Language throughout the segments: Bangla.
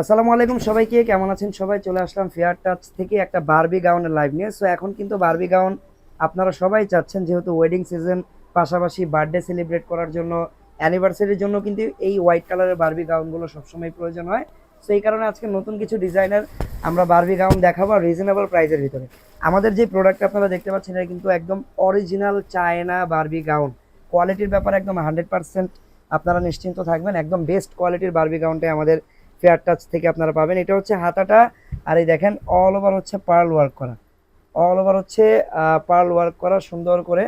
আসসালামু আলাইকুম সবাইকে, কেমন আছেন সবাই? চলে আসলাম ফেয়ার টাচ থেকে একটা বারবি গাউনের লাইভ নিয়ে। সো এখন কিন্তু বারবি গাউন আপনারা সবাই চাচ্ছেন, যেহেতু ওয়েডিং সিজন পাশাপাশি বার্থডে সেলিব্রেট করার জন্য অ্যানিভার্সারির জন্য কিন্তু এই হোয়াইট কালারের বারবি গাউনগুলো সবসময় প্রয়োজন হয়। সো এই কারণে আজকে নতুন কিছু ডিজাইনের আমরা বারবি গাউন দেখাবো আর রিজনেবল প্রাইসের ভিতরে। আমাদের যে প্রোডাক্ট আপনারা দেখতে পাচ্ছেন, এটা কিন্তু একদম অরিজিনাল চায়না বারবি গাউন কোয়ালিটির ব্যাপারে একদম হান্ড্রেড পার্সেন্ট আপনারা নিশ্চিন্ত থাকবেন। একদম বেস্ট কোয়ালিটির বারবি গাউনটাই আমাদের ফেয়ার টাচ থেকে আপনারা পাবেন। এটা হচ্ছে হাতাটা আর এই দেখেন অল ওভার হচ্ছে পার্ল ওয়ার্ক করা। অল ওভার হচ্ছে পার্ল ওয়ার্ক করা সুন্দর করে।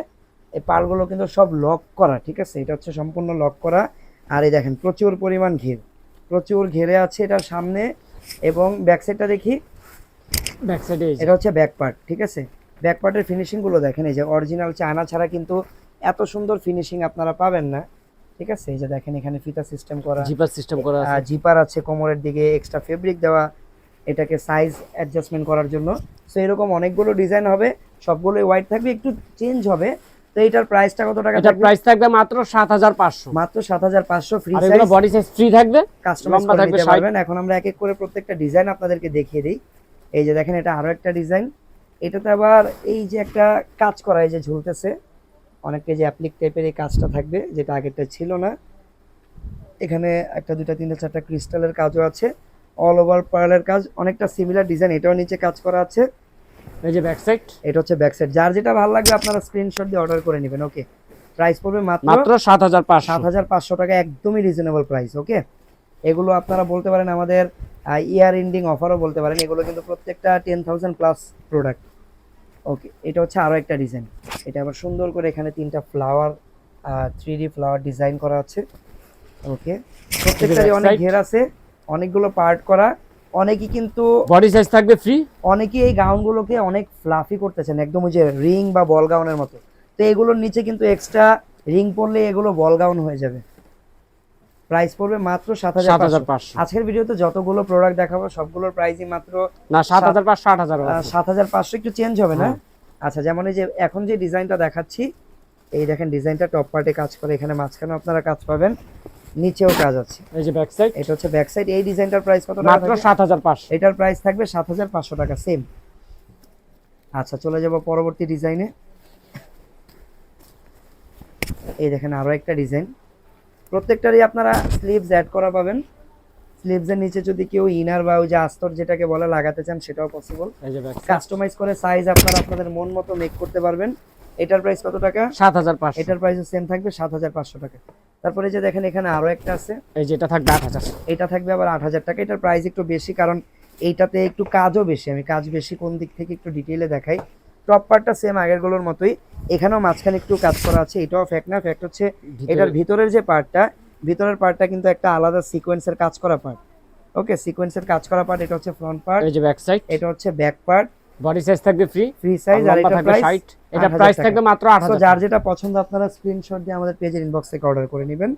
এই পার্লগুলো কিন্তু সব লক করা ঠিক আছে? এটা হচ্ছে সম্পূর্ণ লক করা। আর এই দেখেন প্রচুর পরিমাণ ঘির। প্রচুর ঘেরে আছে এটার সামনে এবং ব্যাক সাইডটা দেখি। ব্যাক সাইডে এটা হচ্ছে ব্যাক পার্ট ঠিক আছে? ব্যাক পার্টের ফিনিশিংগুলো দেখেন এই যে অরিজিনাল চায়না ছাড়া কিন্তু এত সুন্দর ফিনিশিং আপনারা পাবেন না। ঠিক আছে? এই যে দেখেন এখানে ফিতা সিস্টেম করা। জিপার সিস্টেম করা আছে। জিপার আছে কোমরের দিকে এক্সট্রা ফেব্রিক দেওয়া এটাকে সাইজ অ্যাডজাস্টমেন্ট করার জন্য। সো এরকম অনেকগুলো ডিজাইন হবে সবগুলোই হোয়াইট থাকবে একটু চেঞ্জ হবে। তো এটার প্রাইসটা কত টাকা থাকবে? প্রাইস থাকবে মাত্র 7500 মাত্র সাত হাজার পাঁচশো ফ্রি আর এগুলো সাইজ বডি সাইজ ফ্রি থাকবে? কাস্টমাইজ করে নিতে পারবেন। এখন আমরা এক এক করে প্রত্যেকটা ডিজাইন আপনাদেরকে দেখিয়ে দিই। এই যে দেখেন এটা আরও একটা ডিজাইন এটাতে আবার এই যে একটা কাজ করা এই যে ঝুলতেছে। অনেকটা যে অ্যাপ্লিক টাইপের এই কাজটা থাকবে যেটা আগেরটা ছিল না এখানে একটা দুটা তিনটা চারটা ক্রিস্টালের কাজও আছে অল ওভার পার্লের কাজ অনেকটা সিমিলার ডিজাইন এটাও নিচে কাজ করা আছে। এই যে ব্যাক সাইড এটা হচ্ছে ব্যাক সাইড যার যেটা ভালো লাগবে আপনারা স্ক্রিনশট দিয়ে অর্ডার করে নেবেন ওকে প্রাইস পড়বে মাত্র সাত মাত্র সাত 7500 হাজার পাঁচশো টাকা একদমই রিজনেবল প্রাইস ওকে এগুলো আপনারা বলতে পারেন আমাদের ইয়ার এন্ডিং অফারও বলতে পারেন এগুলো কিন্তু প্রত্যেকটা ten thousand plus product okay এটা হচ্ছে আরও একটা ডিজাইন এটা আবার সুন্দর করে এখানে তিনটা flower three D flower design করা আছে। ওকে প্রত্যেকটারই অনেক ঘের আছে অনেকগুলো পার্ট করা। অনেকেই কিন্তু বডি সাইজ থাকবে ফ্রি অনেকেই এই গাউনগুলোকে অনেক ফ্লাফি করতেছেন একদম ওই যে রিং বা বল গাউনের মতো। তো এগুলোর নিচে কিন্তু এক্সট্রা রিং পরলে এগুলো বল গাউন হয়ে যাবে। প্রাইস পড়বে মাত্র সাত হাজার 7500 আজকের ভিডিওতে যতগুলো প্রোডাক্ট দেখাবো সবগুলোর প্রাইসই মাত্র না 7500 8000 সাত হাজার পাঁচশো একটু চেঞ্জ হবে না। আচ্ছা যেমন এই যে এখন যে ডিজাইনটা দেখাচ্ছি এই দেখেন ডিজাইনটা টপ পার্টে কাজ করে এখানে মাঝখানে আপনারা কাজ পাবেন নিচেও কাজ আছে। এই যে ব্যাক সাইড এটা হচ্ছে ব্যাক সাইড এই ডিজাইনটার প্রাইস কত মাত্র থাকবে? 7500 এটার প্রাইস থাকবে সাত হাজার পাঁচশো টাকা সেম আচ্ছা চলে যাব পরবর্তী ডিজাইনে। এই দেখেন আরও একটা ডিজাইন। প্রত্যেকটারই আপনারা স্লিভস অ্যাড করা পাবেন। স্লিভসের নিচে যদি কেউ ইনার বা ওই যে আস্তর যেটাকে বলে লাগাতে চান সেটাও পসিবল কাস্টমাইজ করে সাইজ আপনারা আপনাদের মন মতো মেক করতে পারবেন। এটার প্রাইস কত টাকা? 7500 এটার প্রাইসও সেম থাকবে সাত হাজার পাঁচশো টাকা। তারপরে যে দেখেন এখানে আরও একটা আছে। এই যে এটা থাকবে 8000 এটা থাকবে আবার আট হাজার টাকা। এটার প্রাইস একটু বেশি কারণ এইটাতে একটু কাজও বেশি। আমি কাজ বেশি কোন দিক থেকে একটু ডিটেইলে দেখাই। টপ পার্টটা সেম আগেরগুলোর মতোই। এখানেও মাঝখানে একটু কাজ করা আছে। এটাও ফ্যাক্ট না। ফ্যাক্ট হচ্ছে এটার ভিতরের যে পার্টটা ভিতরের পার্টটা কিন্তু একটা আলাদা সিকোয়েন্সের কাজ করা পার্ট ওকে সিকোয়েন্সের কাজ করা পার্ট এটা হচ্ছে ফ্রন্ট পার্ট এই যে ব্যাক সাইড এটা হচ্ছে ব্যাক পার্ট বডি সাইজ থাকবে ফ্রি ফ্রি সাইজ আর এটা প্রাইস এটা প্রাইস থাকবে মাত্র 8000 যার যেটা পছন্দ আপনারা স্ক্রিনশট দিয়ে আমাদের পেজের ইনবক্সে অর্ডার করে নেবেন।